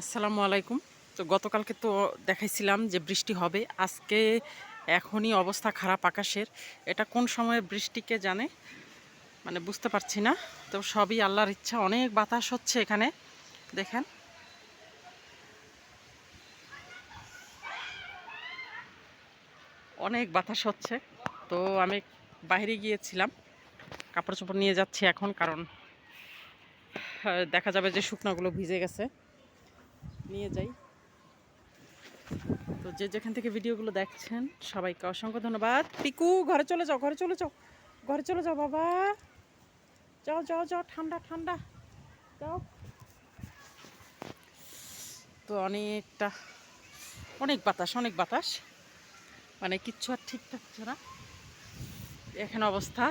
আসসালামু আলাইকুম। তো গতকালকে তো দেখাইছিলাম যে বৃষ্টি হবে। আজকে এখনই অবস্থা খারাপ আকাশের। এটা কোন সময় বৃষ্টিকে জানে? মানে বুঝতে পারছি না। তো সবই আল্লাহর ইচ্ছা। অনেক বাতাস হচ্ছে এখানে। দেখেন। অনেক বাতাস হচ্ছে। তো আমি বাইরে গিয়েছিলাম। কাপড় চোপড় নিয়ে যাচ্ছি এখন কারণ দেখা যাবে যে শুকনোগুলো ভিজে গেছে। নিয়ে যাই। তো যে যেখান থেকে ভিডিওগুলো দেখছেন, সবাইকে অসংখ্য ধন্যবাদ। পিকু, ঘরে চলে যাও, ঘরে চলে যাও, ঘরে চলে যাও বাবা। যাও যাও যাও, ঠান্ডা ঠান্ডা। যাও। তো অনেকটা, অনেক বাতাস অনেক বাতাস। মানে কিচ্ছু আর ঠিক থাকছে না। এখানে অবস্থা।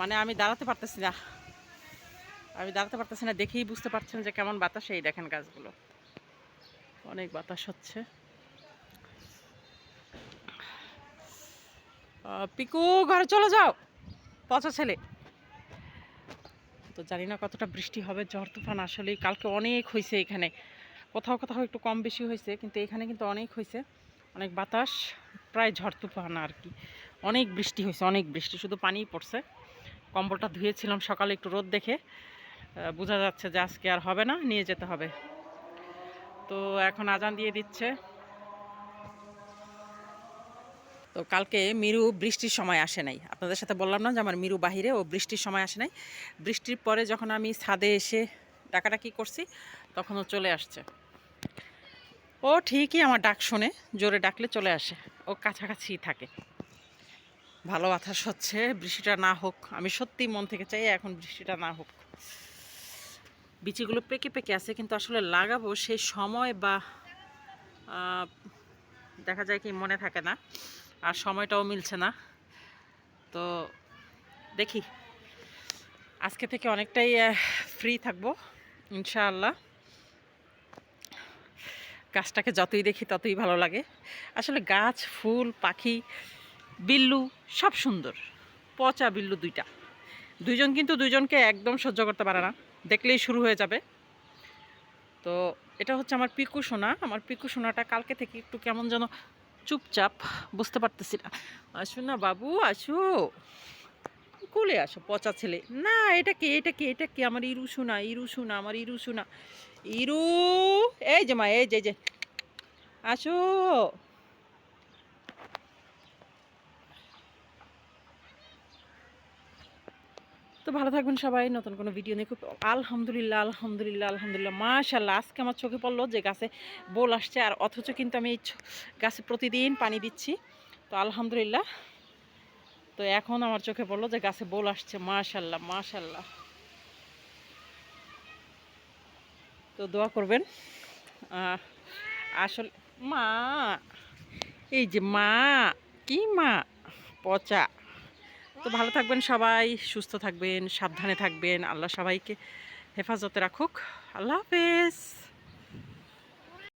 মানে আমি দাঁড়াতে পারতেছি না। আমি দাঁড়াতে পারতেছি না, দেখেই বুঝতে পারছেন যে কেমন বাতাস এই দেখেন গাছগুলো। অনেক বাতাস হচ্ছে। পিকু, ঘরে চলে যাও। পচা ছেলে। তো জানি না কতটা বৃষ্টি হবে, ঝড় তুফান আসলেই কালকে অনেক হয়েছে এখানে। কোথাও কোথাও একটু কম বেশি হয়েছে কিন্তু এখানে কিন্তু অনেক হয়েছে অনেক বাতাস, প্রায় ঝড় তুফান আর কি। অনেক বৃষ্টি হয়েছে অনেক বৃষ্টি, শুধু পানিই পড়ছে। কম্বলটা ধুয়েছিলাম সকালে একটু রোদ দেখে। বোঝা যাচ্ছে যে আজকে আর হবে না, নিয়ে যেতে হবে। তো এখন আজান দিয়ে দিচ্ছে। তো কালকে মিরু বৃষ্টির সময় আসে নাই। আপনাদের সাথে বললাম না যে আমার মিরু বাহিরে, ও বৃষ্টির সময় আসে নাই। বৃষ্টির পরে যখন আমি ছাদে এসে ডাকাডাকি করছি, তখন ও চলে আসছে। ও ঠিকই আমার ডাক শোনে, জোরে ডাকলে চলে আসে। ও কাছাকাছি থাকে। ভালো বাতাস হচ্ছে, বৃষ্টিটা না হোক, আমি সত্যি মন থেকে চাই এখন বৃষ্টিটা না হোক। বিচিগুলো পেকে পেকে আছে, কিন্তু আসলে লাগাবো সেই সময় বা দেখা যায় কি মনে থাকে না, আর সময়টাও মিলছে না। তো দেখি, আজকে থেকে অনেকটাই ফ্রি থাকব, ইনশাআল্লাহ। গাছটাকে যতই দেখি ততই ভালো লাগে। আসলে গাছ, ফুল, পাখি, বিল্লু সব সুন্দর, পচা বিল্লু দুইটা। দুইজন কিন্তু দুইজনকে একদম সহ্য করতে পারে না। দেখলেই শুরু হয়ে যাবে। তো এটা হচ্ছে আমার পিকু সোনা। আমার পিকু সোনাটা কালকে থেকে একটু কেমন যেন চুপচাপ বুঝতে পারতেছি না। আসো না বাবু, আসো। কোলে আসো, পচা ছেলে। না, এটা কে এটা কে এটা কে? আমার ইরু সোনা ইরু সোনা, আমার ইরু সোনা। ইরু, এই যে মা, এই যে যে। আসো। তো ভালো থাকবেন সবাই। নতুন কোনো ভিডিও নিয়ে খুব আলহামদুলিল্লাহ আলহামদুলিল্লাহ আলহামদুলিল্লাহ মাশাল্লাহ আজকে আমার চোখে পড়ল যে গাছে বোল আসছে, আর অথচ কিন্তু আমি এই গাছে প্রতিদিন পানি দিচ্ছি। তো আলহামদুলিল্লাহ। তো এখন আমার চোখে পড়ল যে গাছে বোল আসছে মাশাল্লাহ মাশাল্লাহ তো দোয়া করবেন। আসলে মা, এই যে মা, কি মা? পচা। তো ভালো থাকবেন সবাই সুস্থ থাকবেন সাবধানে থাকবেন। আল্লাহ সবাইকে হেফাজতে রাখুক। আল্লাহ হাফেজ।